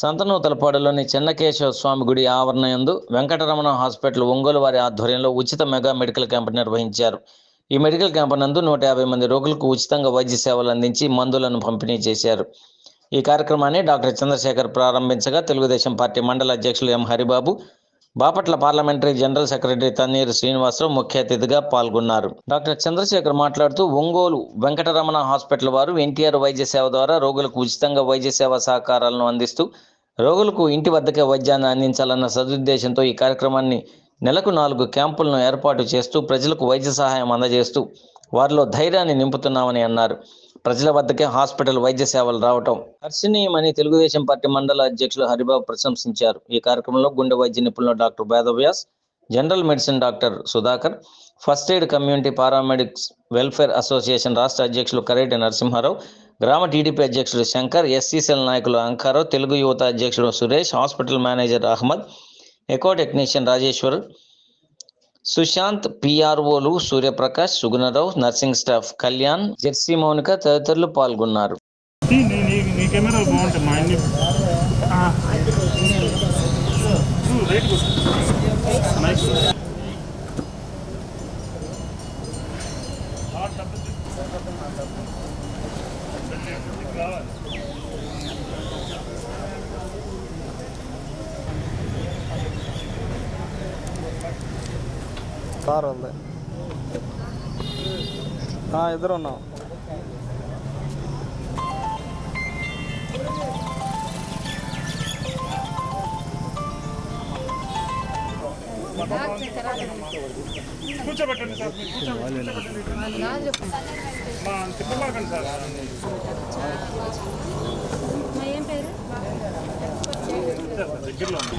సంతనూతలపాడులోని చెన్నకేశవ స్వామి గుడి ఆవరణయందు వెంకటరమణ హాస్పిటల్ ఒంగోలు వారి ఆధ్వర్యంలో ఉచిత మెగా మెడికల్ క్యాంప్ నిర్వహించారు. ఈ మెడికల్ క్యాంప్ నందు నూట యాభై మంది రోగులకు ఉచితంగా వైద్య సేవలు అందించి మందులను పంపిణీ చేశారు. ఈ కార్యక్రమాన్ని డాక్టర్ చంద్రశేఖర్ ప్రారంభించగా తెలుగుదేశం పార్టీ మండల అధ్యక్షులు M Haribabu Bapatla parliamentary general secretary Thanniru Srinivasarao ముఖ్య అతిథిగా పాల్గొన్నారు. డాక్టర్ చంద్రశేఖర్ మాట్లాడుతూ ఒంగోలు వెంకటరమణ హాస్పిటల్ వారు ఎన్టీఆర్ వైద్య సేవ ద్వారా రోగులకు ఉచితంగా వైద్య సేవ సహకారాలను అందిస్తూ రోగులకు ఇంటి వద్దకే వైద్యాన్ని అందించాలన్న సదుద్దేశంతో ఈ కార్యక్రమాన్ని నెలకు నాలుగు క్యాంపులను ఏర్పాటు చేస్తూ ప్రజలకు వైద్య సహాయం అందజేస్తూ వారిలో ధైర్యాన్ని నింపుతున్నామని అన్నారు. ప్రజల వద్దకే హాస్పిటల్ వైద్య సేవలు రావటం హర్షణీయమని తెలుగుదేశం పార్టీ మండల అధ్యక్షులు హరిబాబు ప్రశంసించారు. ఈ కార్యక్రమంలో గుండె వైద్య నిపుణులు doctor Vedavyas general medicine doctor Sudhakar first aid community paramedics welfare association రాష్ట్ర అధ్యక్షులు కరేటి నరసింహారావు గ్రామ టీడీపీ అధ్యక్షుడు శంకర్ ఎస్సీసీఎల్ నాయకులు అంకారావు తెలుగు యువత అధ్యక్షుడు Suresh hospital manager Ahmed echo technician Rajeshwar Sushant పిఆర్ఓలు Suryaprakash Sugunarao nursing staff Kalyan Jersey Mounika తదితరులు పాల్గొన్నారు. నీ కెమెరా సార్ ఉంది. ఇద్దరు ఉన్నాం. కూర్చోబెట్టండి సార్ కూర్చోబెట్టండి మా సార్. ఏం పేరు? దగ్గరలో ఉంది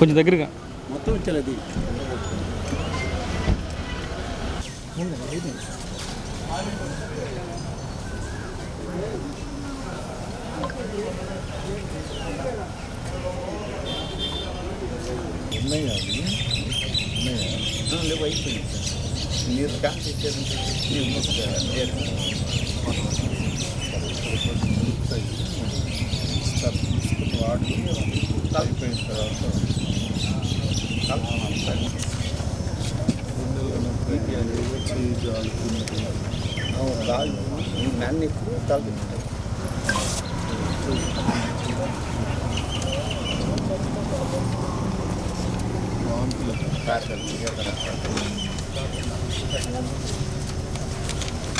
కొంచెం దగ్గరగా. మొత్తం ఇచ్చలేదు ఉన్నాయి ఉన్నాయా లేవు అయిపోయింది మీరు క్యాన్స్ ఇచ్చేది మీరు తీసుకుని వాడి అయిపోయిన తర్వాత నన్ను ఎక్కువ తగ్గుతుంది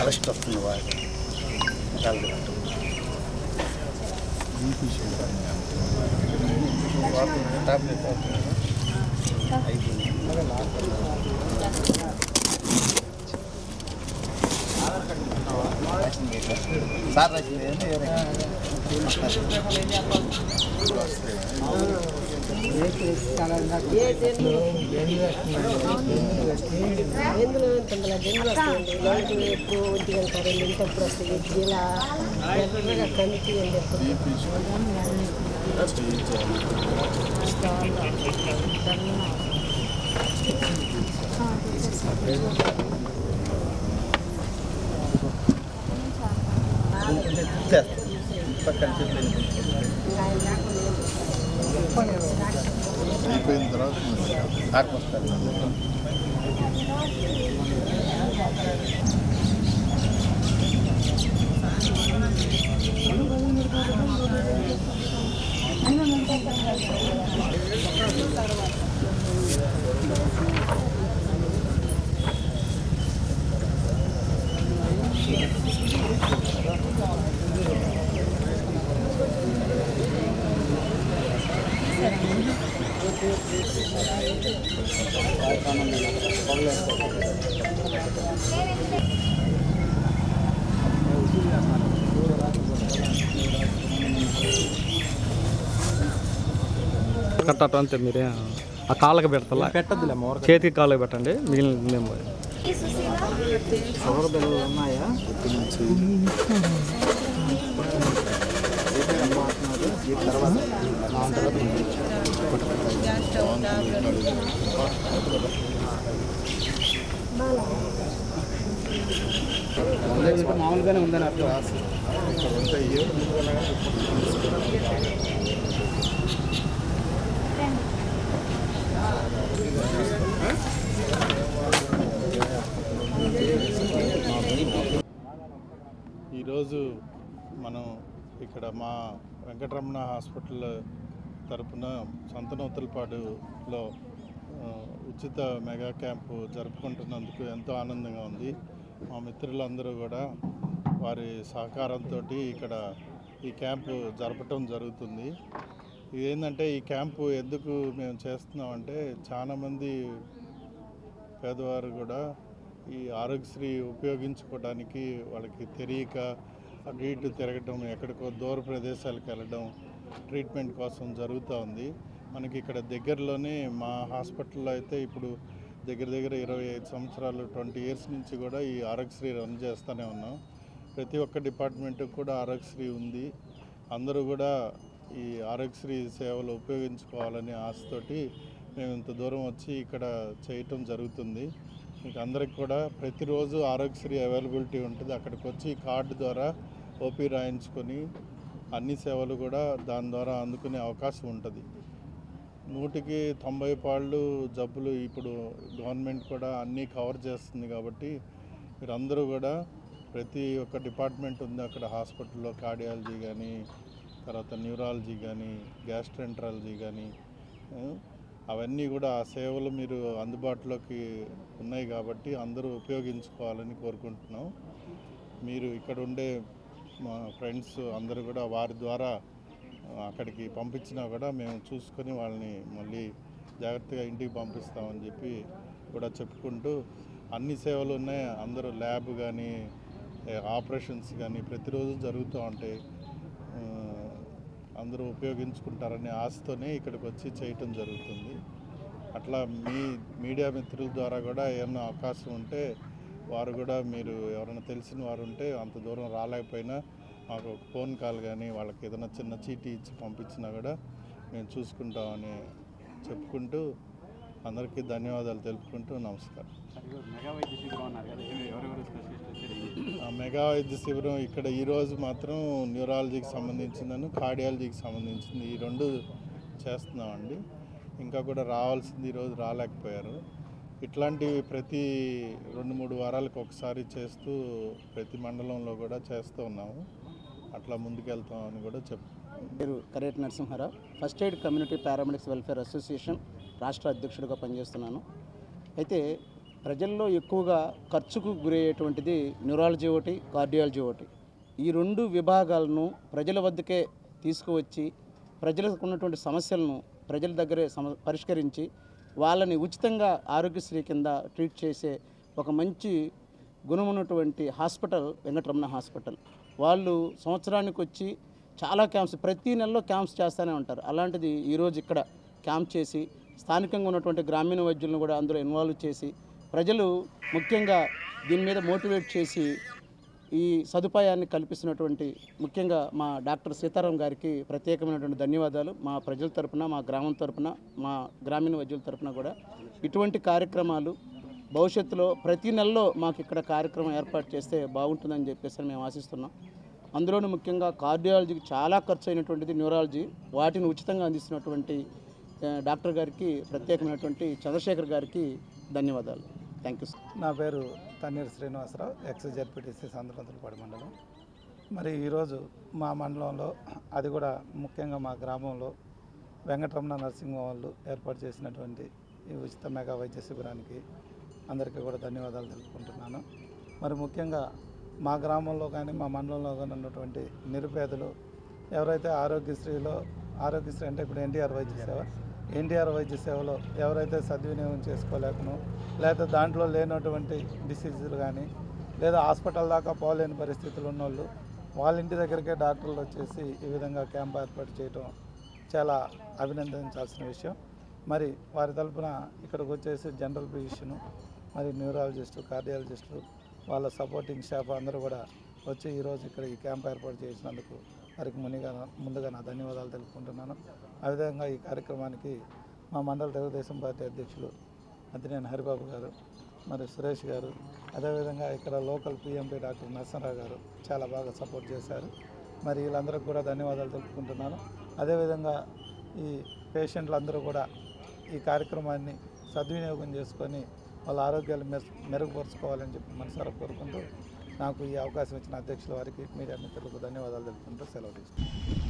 అలస్ట్ వస్తుంది వాడు తగ్గుతుంది టాబ్లెట్ సార్ ఎందులో తొందర జన్లు వస్తుంది నైట్ ఎప్పుడు ఒంటి గంట ఇలా ఎర్రగా కమిటీ అని చెప్పి అయిపోయిన తర్వాత ఆత్మస్థాయి కట్టడం అంతే మీరే ఆ కాళ్ళకి పెడతా పెట్టద్దులే చేతికి కాళ్ళకి పెట్టండి మిగిలిన మేము మామూలుగానే ఉందని అర్థం ఈరోజు మనం ఇక్కడ మా వెంకటరమణ హాస్పిటల్ తరపున సంతనవతలపాడులో ఉచిత మెగా క్యాంపు జరుపుకుంటున్నందుకు ఎంతో ఆనందంగా ఉంది. మా మిత్రులందరూ కూడా వారి సహకారంతో ఇక్కడ ఈ క్యాంపు జరపటం జరుగుతుంది. ఇదేంటంటే ఈ క్యాంపు ఎందుకు మేము చేస్తున్నామంటే చాలామంది పేదవారు కూడా ఈ ఆరోగ్యశ్రీ ఉపయోగించుకోవడానికి వాళ్ళకి తెలియక అటు ఇటు తిరగటం ఎక్కడికో దూర ప్రదేశాలకు వెళ్ళడం ట్రీట్మెంట్ కోసం జరుగుతూ ఉంది. మనకి ఇక్కడ దగ్గరలోనే మా హాస్పిటల్లో అయితే ఇప్పుడు దగ్గర దగ్గర ఇరవై ఐదు సంవత్సరాలు ట్వంటీ ఇయర్స్ నుంచి కూడా ఈ ఆరోగ్యశ్రీ రన్ చేస్తూనే ఉన్నాం. ప్రతి ఒక్క డిపార్ట్మెంట్కి కూడా ఆరోగ్యశ్రీ ఉంది. అందరూ కూడా ఈ ఆరోగ్యశ్రీ సేవలు ఉపయోగించుకోవాలనే ఆశతోటి మేము ఇంత దూరం వచ్చి ఇక్కడ చేయటం జరుగుతుంది. మీకు అందరికి కూడా ప్రతిరోజు ఆరోగ్యశ్రీ అవైలబిలిటీ ఉంటుంది. అక్కడికి వచ్చి కార్డు ద్వారా ఓపీ రాయించుకొని అన్ని సేవలు కూడా దాని ద్వారా అందుకునే అవకాశం ఉంటుంది. నూటికి తొంభై పాళ్ళు జబ్బులు ఇప్పుడు గవర్నమెంట్ కూడా అన్నీ కవర్ చేస్తుంది కాబట్టి మీరందరూ కూడా ప్రతి ఒక్క డిపార్ట్మెంట్ ఉంది. అక్కడ హాస్పిటల్లో కార్డియాలజీ కానీ తర్వాత న్యూరాలజీ కానీ గ్యాస్ట్రెంట్రాలజీ కానీ అవన్నీ కూడా ఆ సేవలు మీరు అందుబాటులోకి ఉన్నాయి కాబట్టి అందరూ ఉపయోగించుకోవాలని కోరుకుంటున్నాం. మీరు ఇక్కడ ఉండే మా ఫ్రెండ్స్ అందరూ కూడా వారి ద్వారా అక్కడికి పంపించినా కూడా మేము చూసుకొని వాళ్ళని మళ్ళీ జాగ్రత్తగా ఇంటికి పంపిస్తామని చెప్పి కూడా చెప్పుకుంటూ అన్ని సేవలు ఉన్నాయి. అందరూ ల్యాబ్ కానీ ఆపరేషన్స్ కానీ ప్రతిరోజు జరుగుతూ ఉంటాయి. అందరూ ఉపయోగించుకుంటారనే ఆశతోనే ఇక్కడికి వచ్చి చేయటం జరుగుతుంది. అట్లా మీ మీడియా మిత్రుల ద్వారా కూడా ఏమైనా అవకాశం ఉంటే వారు కూడా మీరు ఎవరైనా తెలిసిన వారు ఉంటే అంత దూరం రాలేకపోయినా మాకు ఒక ఫోన్ కాల్ కానీ వాళ్ళకి ఏదైనా చిన్న చీటీ ఇచ్చి పంపించినా కూడా మేము చూసుకుంటామని చెప్పుకుంటూ అందరికీ ధన్యవాదాలు తెలుపుకుంటూ నమస్కారం. ఆ మెగా వైద్య శిబిరం ఇక్కడ ఈరోజు మాత్రం న్యూరాలజీకి సంబంధించిందని కార్డియాలజీకి సంబంధించింది. ఈ రెండు చేస్తున్నామండి. ఇంకా కూడా రావాల్సింది ఈరోజు రాలేకపోయారు. ఇట్లాంటివి ప్రతి రెండు మూడు వారాలకు ఒకసారి చేస్తూ ప్రతి మండలంలో కూడా చేస్తూ ఉన్నాము. అట్లా ముందుకెళ్తామని కూడా చెప్ పేరు Karet Narasimharao. First aid community paramedics welfare association రాష్ట్ర అధ్యక్షుడిగా పనిచేస్తున్నాను. అయితే ప్రజల్లో ఎక్కువగా ఖర్చుకు గురయ్యేటువంటిది న్యూరాలజీ ఒకటి కార్డియాలజీ ఒకటి. ఈ రెండు విభాగాలను ప్రజల వద్దకే తీసుకువచ్చి ప్రజలకు ఉన్నటువంటి సమస్యలను ప్రజల దగ్గరే సమ పరిష్కరించి వాళ్ళని ఉచితంగా ఆరోగ్యశ్రీ కింద ట్రీట్ చేసే ఒక మంచి గుణమున్నటువంటి హాస్పిటల్ వెంకటరమణ హాస్పిటల్. వాళ్ళు సంవత్సరానికి వచ్చి చాలా క్యాంప్స్ ప్రతి నెలలో క్యాంప్స్ చేస్తూనే ఉంటారు. అలాంటిది ఈరోజు ఇక్కడ క్యాంప్ చేసి స్థానికంగా ఉన్నటువంటి గ్రామీణ వైద్యులను కూడా అందులో ఇన్వాల్వ్ చేసి ప్రజలు ముఖ్యంగా దీని మీద మోటివేట్ చేసి ఈ సదుపాయాన్ని కల్పిస్తున్నటువంటి ముఖ్యంగా మా డాక్టర్ సీతారాం గారికి ప్రత్యేకమైనటువంటి ధన్యవాదాలు. మా ప్రజల తరపున మా గ్రామం తరపున మా గ్రామీణ వైద్యుల తరపున కూడా ఇటువంటి కార్యక్రమాలు భవిష్యత్తులో ప్రతి నెలలో మాకు ఇక్కడ కార్యక్రమం ఏర్పాటు చేస్తే బాగుంటుందని చెప్పేసి మేము ఆశిస్తున్నాం. అందులోనూ ముఖ్యంగా కార్డియాలజీకి చాలా ఖర్చు అయినటువంటిది న్యూరాలజీ. వాటిని ఉచితంగా అందిస్తున్నటువంటి డాక్టర్ గారికి ప్రత్యేకమైనటువంటి చంద్రశేఖర్ గారికి ధన్యవాదాలు. థ్యాంక్ యూ నా పేరు తన్నీరు శ్రీనివాసరావు ఎక్స్ జెడ్పీటీసీ సంతరంతులపాడు మండలం. మరి ఈరోజు మా మండలంలో అది కూడా ముఖ్యంగా మా గ్రామంలో వెంకటరమణ నర్సింగ్ వాళ్ళు ఏర్పాటు చేసినటువంటి ఈ ఉచిత మెగా వైద్య శిబిరానికి అందరికీ కూడా ధన్యవాదాలు తెలుపుకుంటున్నాను. మరి ముఖ్యంగా మా గ్రామంలో కానీ మా మండలంలో కానీ ఉన్నటువంటి నిరుపేదలు ఎవరైతే ఆరోగ్యశ్రీలో ఆరోగ్యశ్రీ అంటే ఇప్పుడు ఎన్టీఆర్ వైద్య సేవ ఎన్టీఆర్ వైద్య సేవలో ఎవరైతే సద్వినియోగం చేసుకోలేకనో లేదా దాంట్లో లేనటువంటి డిసీజులు కానీ లేదా హాస్పిటల్ దాకా పోలేని పరిస్థితులు ఉన్నోళ్ళు వాళ్ళ ఇంటి దగ్గరికే డాక్టర్లు వచ్చేసి ఈ విధంగా క్యాంప్ ఏర్పాటు చేయడం చాలా అభినందించాల్సిన విషయం. మరి వారి తరపున ఇక్కడికి వచ్చేసి జనరల్ ఫిజిషియను మరి న్యూరాలజిస్టు కార్డియాలజిస్టు వాళ్ళ సపోర్టింగ్ స్టాఫ్ అందరూ కూడా వచ్చి ఈరోజు ఇక్కడ ఈ క్యాంప్ ఏర్పాటు చేసినందుకు వారికి మునిగా ముందుగా నా ధన్యవాదాలు తెలుపుకుంటున్నాను. అదేవిధంగా ఈ కార్యక్రమానికి మా మండల తెలుగుదేశం పార్టీ అధ్యక్షులు అదినేని హరిబాబు గారు మరి సురేష్ గారు అదేవిధంగా ఇక్కడ లోకల్ పిఎంపీ డాక్టర్ నరసింహరావు గారు చాలా బాగా సపోర్ట్ చేశారు. మరి వీళ్ళందరికీ కూడా ధన్యవాదాలు తెలుపుకుంటున్నాను. అదేవిధంగా ఈ పేషెంట్లందరూ కూడా ఈ కార్యక్రమాన్ని సద్వినియోగం చేసుకొని వాళ్ళ ఆరోగ్యాలు మెరుగుపరుచుకోవాలని చెప్పి మనసారా కోరుకుంటూ నాకు ఈ అవకాశం ఇచ్చిన అధ్యక్షుల వారికి మీడియా మిత్రులకు ధన్యవాదాలు తెలుపుకుంటూ సెలవు తీసుకుంటాను